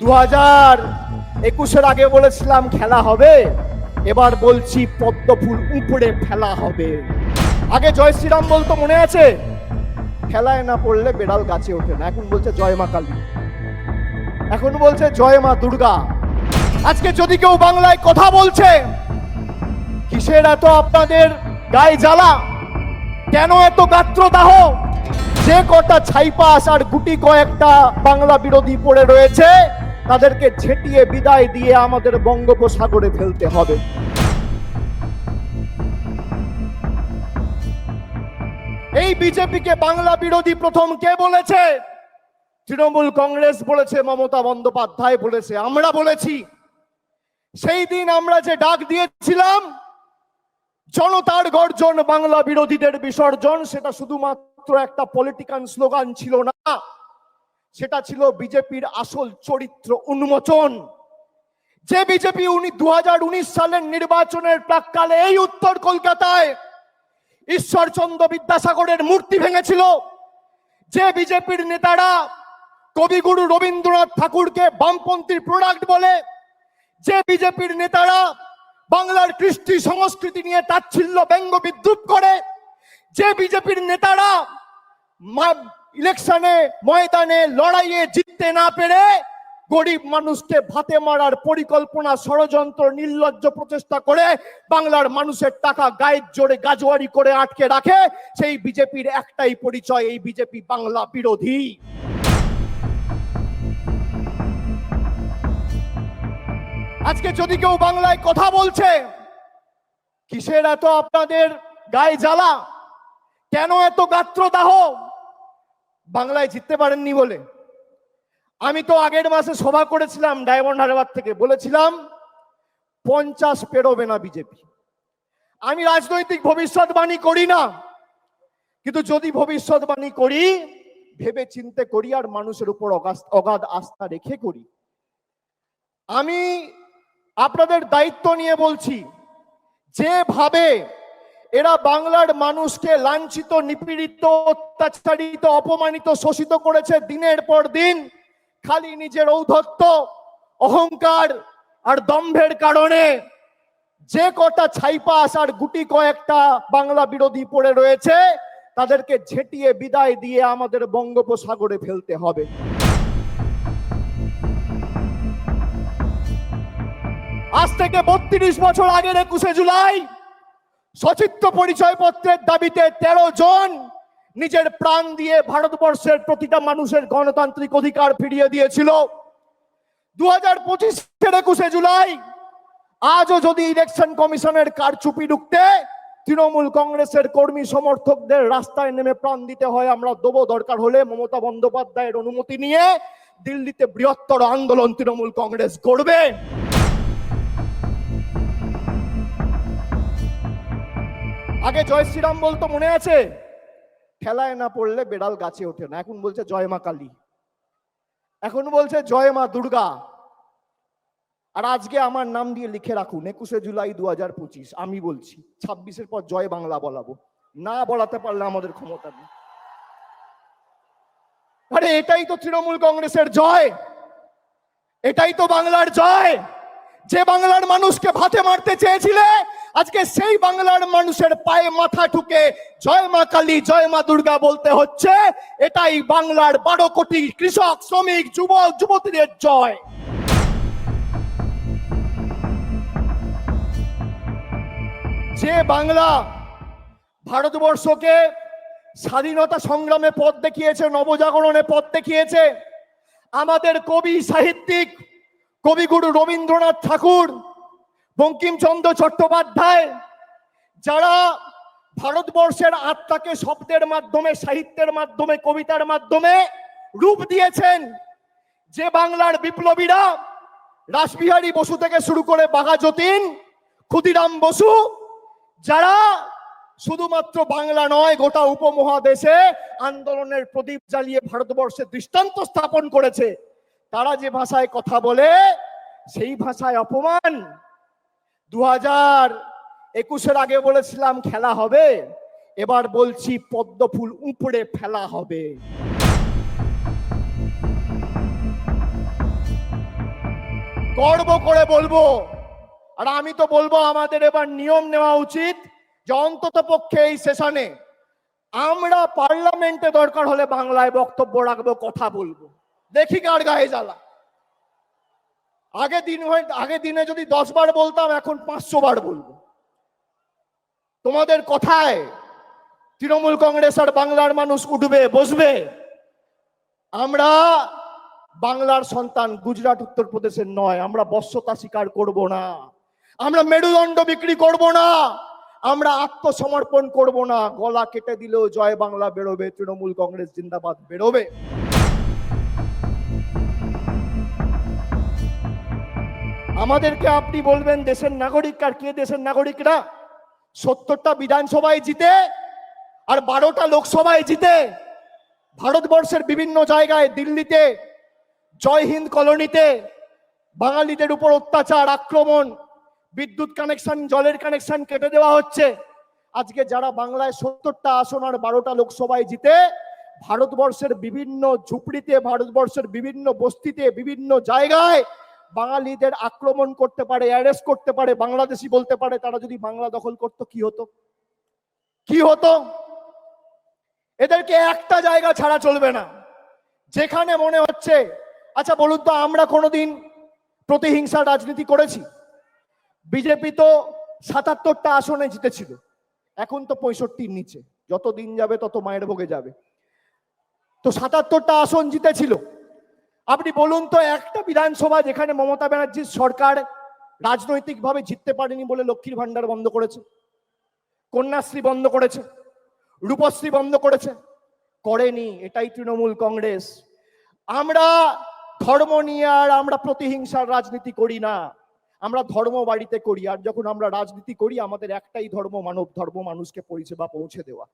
দু হাজার একুশের আগে বলেছিলাম খেলা হবে, এবার বলছি পদ্ম ফুল উপড়ে ফেলা হবে। আগে জয় শ্রীরাম বলতো, মনে আছে? খেলায় না পড়লে বেড়াল গাছে ওঠে না, এখন বলছে জয় মা কালী। এখন বলছে জয় মা দুর্গা। আজকে যদি কেউ বাংলায় কথা বলছে, কিসের এত আপনাদের গায়ে জ্বালা? কেন এত গাত্রদাহ যে কটা ছাইপাস আর গুটি কয়েকটা বাংলা বিরোধী পড়ে রয়েছে তাদেরকে ছেটিয়ে বিদায় দিয়ে আমাদের বঙ্গোপসাগরে ফেলতে হবে। এই বিজেপিকে বাংলা বিরোধী প্রথম কে বলেছে? তৃণমূল কংগ্রেস বলেছে, মমতা বন্দ্যোপাধ্যায় বলেছে, আমরা বলেছি। সেই দিন আমরা যে ডাক দিয়েছিলাম, জনতার গর্জন বাংলা বিরোধীদের বিসর্জন, সেটা শুধুমাত্র একটা পলিটিক্যাল স্লোগান ছিল না। সেটা ছিল বিজেপির আসল চরিত্র উন্মোচন। যে বিজেপি উনি দু সালের নির্বাচনের প্রাককালে এই উত্তর কলকাতায় ঈশ্বরচন্দ্র বিদ্যাসাগরের মূর্তি ভেঙেছিল, যে বিজেপির নেতারা কবিগুরু রবীন্দ্রনাথ ঠাকুরকে বামপন্থীর প্রোডাক্ট বলে, যে বিজেপির নেতারা বাংলার কৃষ্টি সংস্কৃতি নিয়ে তাচ্ছিল্য ব্যঙ্গ বিদ্রুপ করে, যে বিজেপির নেতারা ইলেকশনে ময়দানে লড়াইয়ে জিততে না পেরে গরিব মানুষকে ভাতে মারার পরিকল্পনা ষড়যন্ত্র নির্লজ্জ প্রচেষ্টা করে বাংলার মানুষের টাকা গায়ের জোরে গাজোয়ারি করে আটকে রাখে, সেই বিজেপির একটাই পরিচয়, এই বিজেপি বাংলা বিরোধী। আজকে যদি কেউ বাংলায় কথা বলছে, কিসের এত আপনাদের গায়ে জ্বালা? কেন এত গাত্রদাহ? বাংলায় জিততে পারেননি বলে। আমি তো আগের মাসে সভা করেছিলাম ডায়মন্ড হারবার থেকে, বলেছিলাম পঞ্চাশ পেরোবে না বিজেপি। আমি রাজনৈতিক ভবিষ্যৎবাণী করি না, কিন্তু যদি ভবিষ্যৎবাণী করি, ভেবে চিন্তে করি আর মানুষের উপর অগাধ আস্থা রেখে করি। আমি আপনাদের দায়িত্ব নিয়ে বলছি, যেভাবে এরা বাংলার মানুষকে লাঞ্ছিত, নিপীড়িত, অত্যাচারিত, অপমানিত, শোষিত করেছে দিনের পর দিন, খালি নিজের ঔদ্ধত্য, অহংকার আর দম্ভের কারণে। যে কটা ছাইপাস আর গুটি কয়েকটা বাংলা বিরোধী পড়ে রয়েছে, তাদেরকে ঝেঁটিয়ে বিদায় দিয়ে আমাদের বঙ্গোপসাগরে ফেলতে হবে। আজ থেকে বত্রিশ বছর আগের একুশে জুলাই সচিত্র পরিচয়পত্রের দাবিতে তেরো জন নিজের প্রাণ দিয়ে ভারতবর্ষের প্রতিটা মানুষের গণতান্ত্রিক অধিকার ফিরিয়ে দিয়েছিল। দু হাজার পঁচিশের একুশে জুলাই, আজও যদি ইলেকশন কমিশনের কারচুপি ঢুকতে, তৃণমূল কংগ্রেসের কর্মী সমর্থকদের রাস্তায় নেমে প্রাণ দিতে হয়, আমরা দেবো দরকার হলে মমতা বন্দ্যোপাধ্যায়ের অনুমতি নিয়ে দিল্লিতে বৃহত্তর আন্দোলন তৃণমূল কংগ্রেস করবে। আগে জয় শ্রীরাম বলতো মনে আছে? খেলায় না পড়লে বেড়াল গাছে ওঠে না। এখন বলছে জয় মা কালী। এখন বলছে জয় মা দুর্গা। আর আজকে আমার নাম দিয়ে লিখে রাখুন, একুশে জুলাই দু হাজার পঁচিশ, আমি বলছি, ছাব্বিশের পর জয় বাংলা বলাবো। না বলাতে পারলে আমাদের ক্ষমতা নেই। আরে এটাই তো তৃণমূল কংগ্রেসের জয়! এটাই তো বাংলার জয়! যে বাংলার মানুষকে ভাতে মারতে চেয়েছিলে, আজকে সেই বাংলার মানুষের পায়ে মাথা ঠুকে জয় মা কালী, জয় মা দুর্গা বলতে হচ্ছে, এটাই বাংলার বারো কোটি কৃষক, শ্রমিক, যুবক, যুবতীদের জয়। যে বাংলা ভারতবর্ষকে স্বাধীনতা সংগ্রামে পথ দেখিয়েছে, নবজাগরণে পথ দেখিয়েছে, আমাদের কবি, সাহিত্যিক কবিগুরু রবীন্দ্রনাথ ঠাকুর, বঙ্কিমচন্দ্র চট্টোপাধ্যায়, যারা ভারতবর্ষের আত্মাকে শব্দের মাধ্যমে, সাহিত্যের মাধ্যমে, কবিতার মাধ্যমে রূপ দিয়েছেন, যে বাংলার বিপ্লবীরা রাসবিহারী বসু থেকে শুরু করে বাঘা যতীন ক্ষুদিরাম বসু, যারা শুধুমাত্র বাংলা নয়, গোটা উপমহাদেশে আন্দোলনের প্রদীপ জ্বালিয়ে ভারতবর্ষে দৃষ্টান্ত স্থাপন করেছে। তারা যে ভাষায় কথা বলে, সেই ভাষায় অপমান। দু হাজার একুশের আগে বলেছিলাম, খেলা হবে। এবার বলছি, পদ্ম ফুল উপড়ে ফেলা হবে। গর্ব করে বলব, আর আমি তো বলব, আমাদের এবার নিয়ম নেওয়া উচিত যে অন্তত পক্ষে এই সেশনে আমরা পার্লামেন্টে দরকার হলে বাংলায় বক্তব্য রাখব, কথা বলব। দেখি কার গায়ে জ্বালা। আগে দিন আগে দিনে যদি দশ বার বলতাম, এখন পাঁচশো বার বলব। তোমাদের কথায় তৃণমূল কংগ্রেস আর বাংলার মানুষ উঠবে, বসবে। আমরা বাংলার সন্তান গুজরাট, উত্তরপ্রদেশের নয়। আমরা বশ্যতা স্বীকার করব না। আমরা মেরুদণ্ড বিক্রি করব না। আমরা আত্মসমর্পণ করব না। গলা কেটে দিলেও জয় বাংলা বেরোবে, তৃণমূল কংগ্রেস জিন্দাবাদ বেরোবে। আমাদেরকে আপনি বলবেন, দেশের নাগরিক আর কে দেশের নাগরিকরা? সত্তরটা বিধানসভায় জিতে আর বারোটা লোকসভায় জিতে। ভারতবর্ষের বিভিন্ন জায়গায় দিল্লিতে, জয় হিন্দ কলোনিতে বাঙালিদের উপর অত্যাচার, আক্রমণ, বিদ্যুৎ কানেকশন, জলের কানেকশন কেটে দেওয়া হচ্ছে। আজকে যারা বাংলায় সত্তরটা আসন আর বারোটা লোকসভায় জিতে, ভারতবর্ষের বিভিন্ন ঝুপড়িতে, ভারতবর্ষের বিভিন্ন বস্তিতে, বিভিন্ন জায়গায় বাঙালিদের আক্রমণ করতে পারে অ্যারেস্ট করতে পারে, বাংলাদেশি বলতে পারে, তারা যদি বাংলা দখল করতো, কি হতো? কি হতো? এদেরকে একটা জায়গা ছাড়া চলবে না। যেখানে মনে হচ্ছে আচ্ছা বলুন তো, আমরা কোনোদিন প্রতিহিংসার রাজনীতি করেছি? বিজেপি তো সাতাত্তরটা আসনে জিতেছিল, এখন তো পঁয়ষট্টির নিচে। যত দিন যাবে, তত মায়ের ভোগে যাবে। তো সাতাত্তরটা আসন জিতেছিল আপনি বলুন তো, একটা বিধানসভা যেখানে মমতা ব্যানার্জির সরকার রাজনৈতিকভাবে জিততে পারেনি বলে লক্ষ্মীর ভান্ডার বন্ধ করেছে, কন্যাশ্রী বন্ধ করেছে, রূপশ্রী বন্ধ করেছে, করেনি, এটাই তৃণমূল কংগ্রেস। আমরা ধর্ম নিয়ে আর আমরা প্রতিহিংসার রাজনীতি করি না, আমরা ধর্ম বাড়িতে করি, আর যখন আমরা রাজনীতি করি, আমাদের একটাই ধর্ম, মানব ধর্ম, মানুষকে পরিষেবা পৌঁছে দেওয়া।